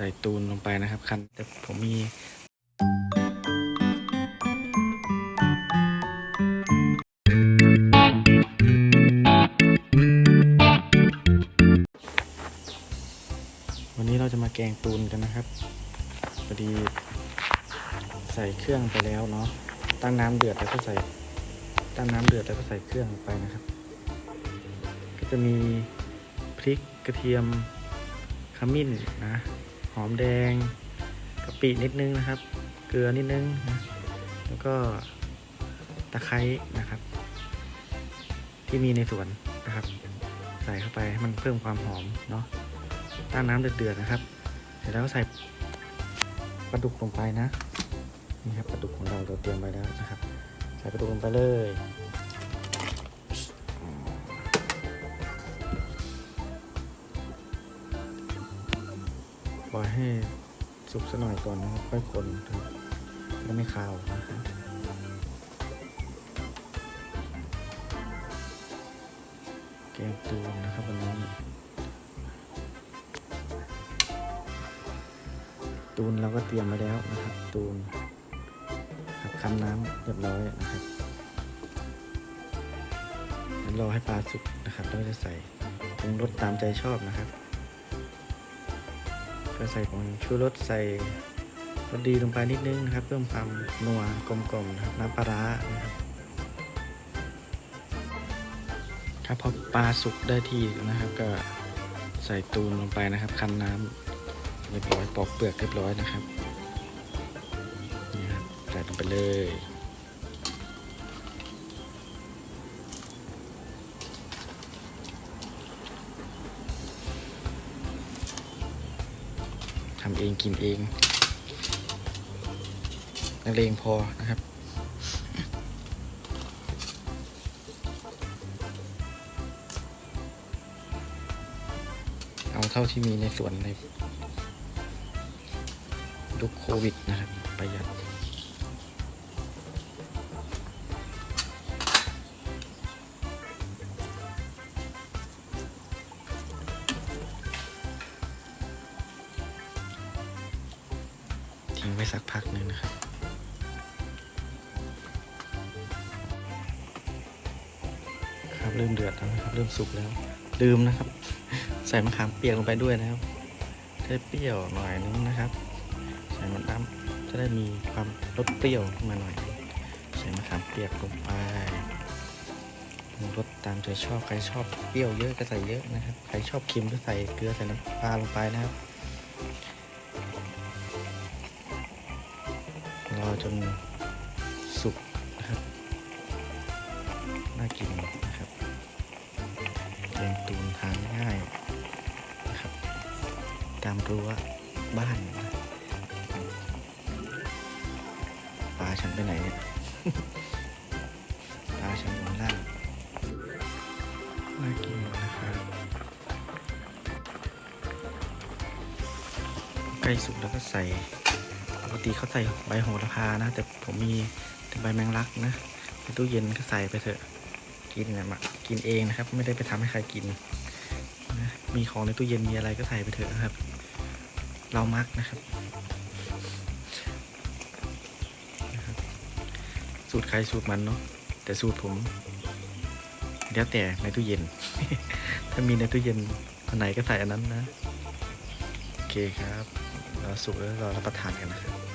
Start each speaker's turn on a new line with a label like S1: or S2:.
S1: ใส่ตูนลงไปนะครับ คันแต่ผมมีวันนี้เราจะมาแกงตูนกันนะครับพอดี ใส่เครื่องไปแล้วเนาะตั้งน้ำเดือดแล้วก็ใส่ ตั้งน้ำเดือดแล้วก็ใส่เครื่องลงไปนะครับ ก็จะมีพริกกระเทียมขมิ้นนะ อมแดงกะปินิดนึงนะครับ เกลือนิดนึงนะแล้วก็ตะไคร้นะครับ ที่มีในสวนนะครับ ใส่เข้าไปให้มันเพิ่มความหอมเนาะตั้งน้ำเดือดๆนะครับ เสร็จแล้วก็ใส่ปลาดุกลงไปนะนี่ครับปลาดุกของเราเราเตรียมไว้แล้วนะครับ ใส่ปลาดุกลงไปเลย ปล่อยให้สุกสักหน่อยก่อนนะครับค่อยคนครับจะไม่คาวนะครับแกงตูนนะครับวันนี้ตูนเราก็เตรียมไว้แล้วนะครับ ตูนครับคั้นน้ำเรียบร้อยนะครับรอให้ปลาสุกนะครับแล้วก็จะใส่ปรุงรสตามใจชอบนะครับ ก็ใส่ผงชูรสใส่รสดีลงไปนิดนึงนะครับ เพิ่มความนัวกลมๆนะครับน้ำปลาร้านะครับครับพอปลาสุกได้ที่นะครับ ก็ใส่ตูนลงไปนะครับ คั้นน้ำเรียบร้อยปอกเปลือกเรียบร้อยนะครับนี่ครับใส่ลงไปเลยำเองกินเองนักเลงพอนะครับเอาเท่าที่มีในสวนในยุคโควิดนะครับ ประหยัด ทิ้งไว้สักพักหนึ่งนะครับครับเริ่มเดือดแล้วนะครับ เริ่มสุกแล้ว ลืมนะครับ ใส่มะขามเปียกลงไปด้วยนะครับจะได้เปรี้ยวหน่อยนึงนะครับ ใส่มันน้ำจะได้มีความรสเปรี้ยวขึ้นมาหน่อย ใส่มะขามเปียกลงไปปรุงรสตามใจชอบใครชอบเปรี้ยวเยอะก็ใส่เยอะนะครับ ใครชอบเค็มก็ใส่เกลือใส่น้ำปลาลงไปนะครับ รอจนสุกนะครับน่ากินนะครับเลี้ยงตูนทานง่ายนะครับ ตามรั้วบ้านนะปลาฉันไปไหนเนี่ยปลาฉันอยู่ข้างล่างน่ากินนะครับใกล้สุกแล้วก็ใส่ ปกติเขาใส่ใบโหระพานะ แต่ผมมีแต่ใบแมงลักนะในตู้เย็นก็ใส่ไปเถอะ กินนะมากินเองนะครับ ไม่ได้ไปทำให้ใครกินนะมีของในตู้เย็นมีอะไรก็ใส่ไปเถอะนะครับ เรามักนะครับสูตรใครสูตรมันเนาะแต่สูตรผม แล้วแต่ในตู้เย็น ถ้ามีในตู้เย็นอันไหนก็ใส่อันนั้นนะ โอเคครับ แล้วสุกแล้วเรารับประทานกันนะครับ